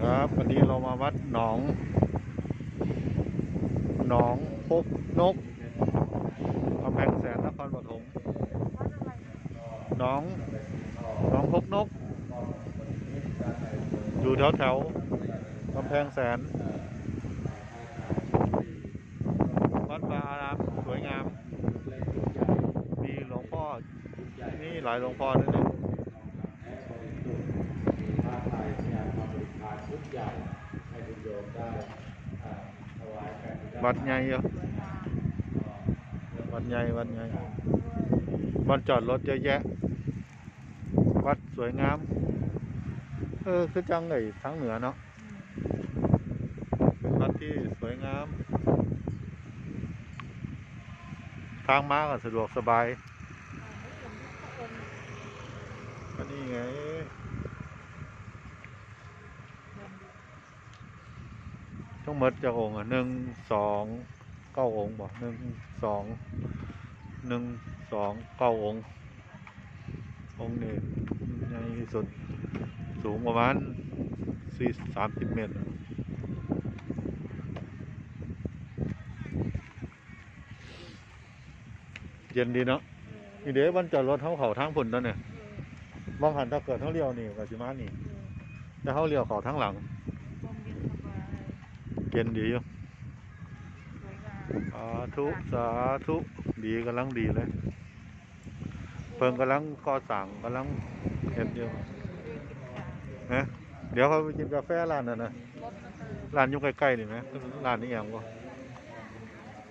ครับ วันนี้เรามาวัดหนอง หนองพกนกกำแพงแสนนครปฐมหนองหนองพกนก อยู่แถวแถวกำแพงแสน วัดวาอารามสวยงาม มีหลวงพ่อ นี่หลายหลวงพ่อด้วยนะผ้าไทยงานมาบริการชุ ดใหญ่ให้คุณโยมได้ถวายแก่วัดใหญ่เหรอวัดใหญ่วัดใหญ่วันจอดรถเยอะแยะ วัดสวยงาม เออคือจังไงทั้งเหนือเนาะเป็นวัดที่สวยงาม ทางม้าก็สะดวกสบายก็นี่ไง ทั้งหมดจะองค์อะหนึ่งสองเก้าองค์บ่หนึ่งสองหนึ่งสองเก้าองค์องค์นี้ใหญ่ที่สุดสูงประมาณสี่สามสิบเมตรเย็นดีเนาะนี่เดี๋ยววันจอดรถเขาเขาทางผุนนั่นเนี่ยมองหันถ้าเกิดเขาเลี้ยวนี่กับสิมานี่แต่เขาเลี้ยวเขาทางหลัง เย็นดีอยู่สาธุสาธุดีกำลังดีเลย เพิ่งกำลังก่อสั่งกำลังเห็นอยู่นะเดี๋ยวเขาไปกินกาแฟร้านนั่นนะร้านอยู่ใกล้ๆนี่ไหมร้านนี้อย่างก็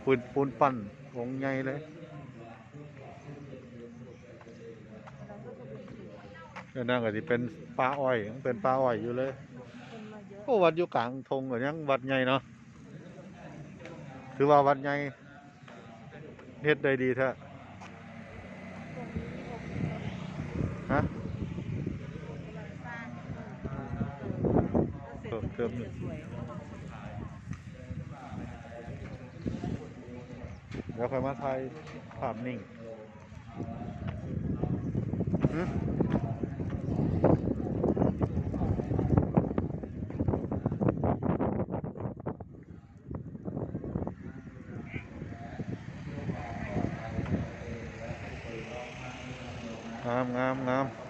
ปูนปูนปั้นวงใหญ่เลยเดี๋ยวนั่นก็จะเป็นปลาอ้อยยังเป็นปลาอ้อยอยู่เลย อ้วัดอยู่กลางทงก็ยังวัดใหญ่เนาะถือว่าวัดใหญ่เฮ็ดได้ดีแท้ฮะเพิ่มเติมเดี๋ยวค่อยมาถ่ายภาพนิ่ง ngon ngon ngon.